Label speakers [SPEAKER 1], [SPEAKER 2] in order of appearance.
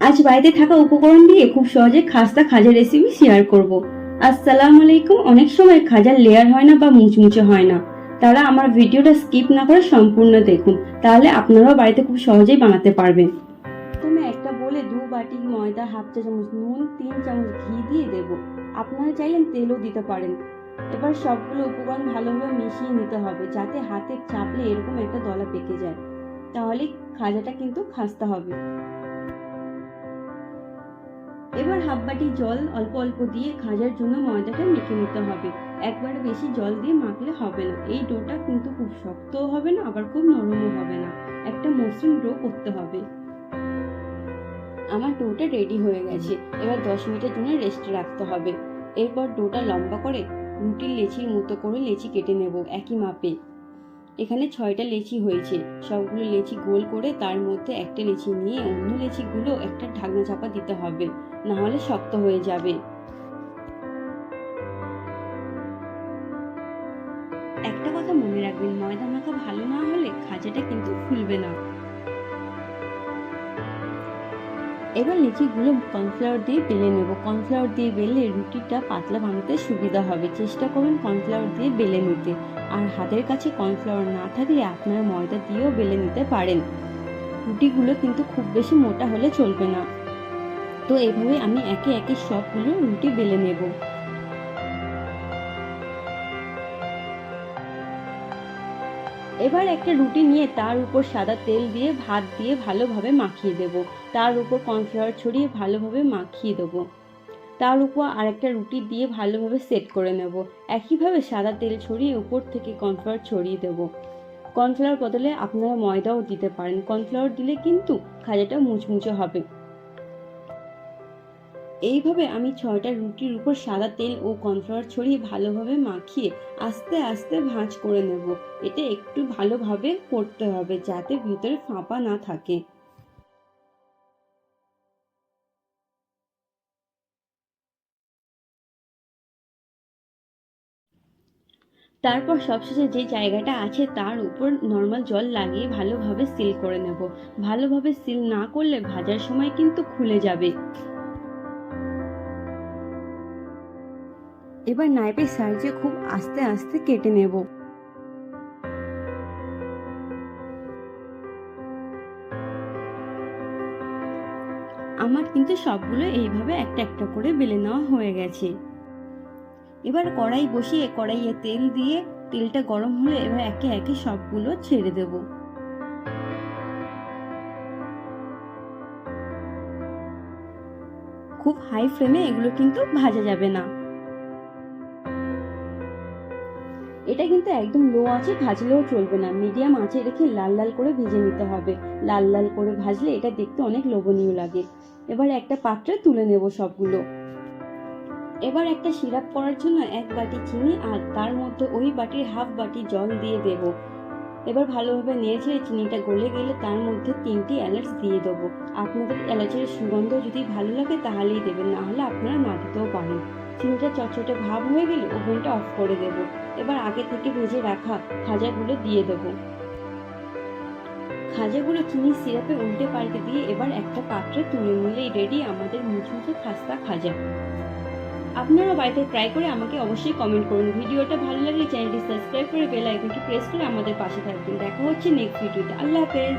[SPEAKER 1] আজ বাড়িতে থাকা উপকরণ দিয়ে খুব সহজে খাস্তা খাজা রেসিপি শেয়ার করব। আসসালামু আলাইকুম। অনেক সময় খাজার লেয়ার হয় না বা মুচমুচে হয় না। তারা আমার ভিডিওটা স্কিপ না করে সম্পূর্ণ দেখুন। তাহলে আপনারাও বাড়িতে খুব সহজেই বানাতে পারবেন। প্রথমে একটা বলে দু বাটি ময়দা, হাফ চা চামচ নুন, তিন চামচ ঘি দিয়ে দেব। আপনারা চাইলেন তেলও দিতে পারেন। এবার সবগুলো উপকরণ ভালোভাবে মিশিয়ে নিতে হবে যাতে হাতে চাপলে এরকম একটা দলা পেকে যায়। তাহলে খাজাটা কিন্তু খাস্তা হবে। এবার হাফ বাটি জল অল্প অল্প দিয়ে খাজার জন্য ময়দাটা মেখে নিতে হবে। একবার বেশি জল দিয়ে মাখলে হবে না। এই ডোটা কিন্তু খুব শক্তও হবে না, আবার খুব নরমও হবে না। একটা মসৃণ ডো করতে হবে। আমার ডোটা রেডি হয়ে গেছে। এবার দশ মিনিটের জন্য রেস্টে রাখতে হবে। এরপর ডোটা লম্বা করে রুটির লেচির মতো করে লেচি কেটে নেব। একই মাপে। এখানে ছয়টা লেচি হয়েছে। সবগুলো লেচি গোল করে তার মধ্যে একটা লেচি নিয়ে অন্য লেচিগুলো একটা ঢাকনা চাপা দিতে হবে না হলে শক্ত হয়ে যাবে। একটা কথা মনে রাখবেন, ময়দা মাখা ভালো না হলে খাজাটা কিন্তু ফুলবে না। এবার লিচিগুলো কর্নফ্লাওয়ার দিয়ে বেলে নেব। কর্নফ্লাওয়ার দিয়ে বেলে রুটিটা পাতলা বানাতে সুবিধা হবে। চেষ্টা করুন কর্নফ্লাওয়ার দিয়ে বেলে নিতে। আর হাতের কাছে কর্নফ্লাওয়ার না থাকলে আপনারা ময়দা দিয়েও বেলে নিতে পারেন। রুটিগুলো কিন্তু খুব বেশি মোটা হলে চলবে না। তো এভাবে আমি একে একে সবগুলো রুটি বেলে নেব। এবার একটা রুটি নিয়ে তার উপর সাদা তেল দিয়ে, ভাত দিয়ে ভালোভাবে মাখিয়ে দেব। তার উপর কর্নফ্লাওয়ার ছড়িয়ে ভালোভাবে মাখিয়ে দেবো। তার উপর আরেকটা রুটি দিয়ে ভালোভাবে সেট করে নেব। একইভাবে সাদা তেল ছড়িয়ে উপর থেকে কর্নফ্লাওয়ার ছড়িয়ে দেব। কর্নফ্লাওয়ার বদলে আপনারা ময়দাও দিতে পারেন। কর্নফ্লাওয়ার দিলে কিন্তু খাজাটা মুচমুচে হবে। এইভাবে আমি ছয়টা রুটির উপর সাদা তেল ও কর্নফ্লাওয়ার ছড়িয়ে ভালোভাবে মাখিয়ে আস্তে আস্তে ভাঁজ করে নেব। এটা একটু ভালোভাবে করতে হবে যাতে ভিতরে ফাঁপা না থাকে। তারপর সবশেষে যে জায়গাটা আছে তার উপর নর্মাল জল লাগিয়ে ভালোভাবে সিল করে নেব। ভালোভাবে সিল না করলে ভাজার সময় কিন্তু খুলে যাবে। এবার নাইফের সাইজে খুব আস্তে আস্তে কেটে নেব। আমার কিন্তু সবগুলো এইভাবে একটা একটা করে বেলে নেওয়া হয়ে গেছে। এবার কড়াই বসিয়ে কড়াইয়ে তেল দিয়ে তেলটা গরম হলে এবার একে একে সবগুলো ছেড়ে দেব। খুব হাই ফ্লেমে এগুলো কিন্তু ভাজা যাবে না। এটা কিন্তু একদম লো আঁচে ভাজলেও চলবে না। মিডিয়াম আঁচে রেখে লাল লাল করে ভেজে নিতে হবে। লাল লাল করে ভাজলে এটা দেখতে অনেক লোভনীয় লাগে। এবার একটা পাত্রে তুলে নেব সবগুলো। এবার একটা সিরাপ করার জন্য এক বাটি চিনি আর তার মধ্যে ওই বাটির হাফ বাটি জল দিয়ে দেব। এবার ভালোভাবে নেড়ে চিনিটা গলে গেলে তার মধ্যে তিনটি এলাচ দিয়ে দেবো। আপনাদের এলাচের সুগন্ধ যদি ভালো লাগে তাহলেই দেবেন না হলে আপনারা না দিতেও পারেন। চিনিটা চটচটে ভাব হয়ে গেলে ওভেনটা অফ করে দেব। এবার আগে থেকে ভেজে রাখা খাজাগুলো দিয়ে দেব। খাজাগুলো চিনি সিরাপে উল্টে পাল্টে দিয়ে এবার একটা পাত্রে তুলে নিলেই রেডি আমাদের মুচমুচে খাস্তা খাজা। আপনারা বাড়িতে ট্রাই করে আমাকে অবশ্যই কমেন্ট করুন। ভিডিওটা ভালো লাগলে চ্যানেলটি সাবস্ক্রাইব করে বেল আইকনটি প্রেস করে আমাদের পাশে থাকবেন। দেখা হচ্ছে নেক্সট ভিডিওতে আল্লাহ হাফেজ।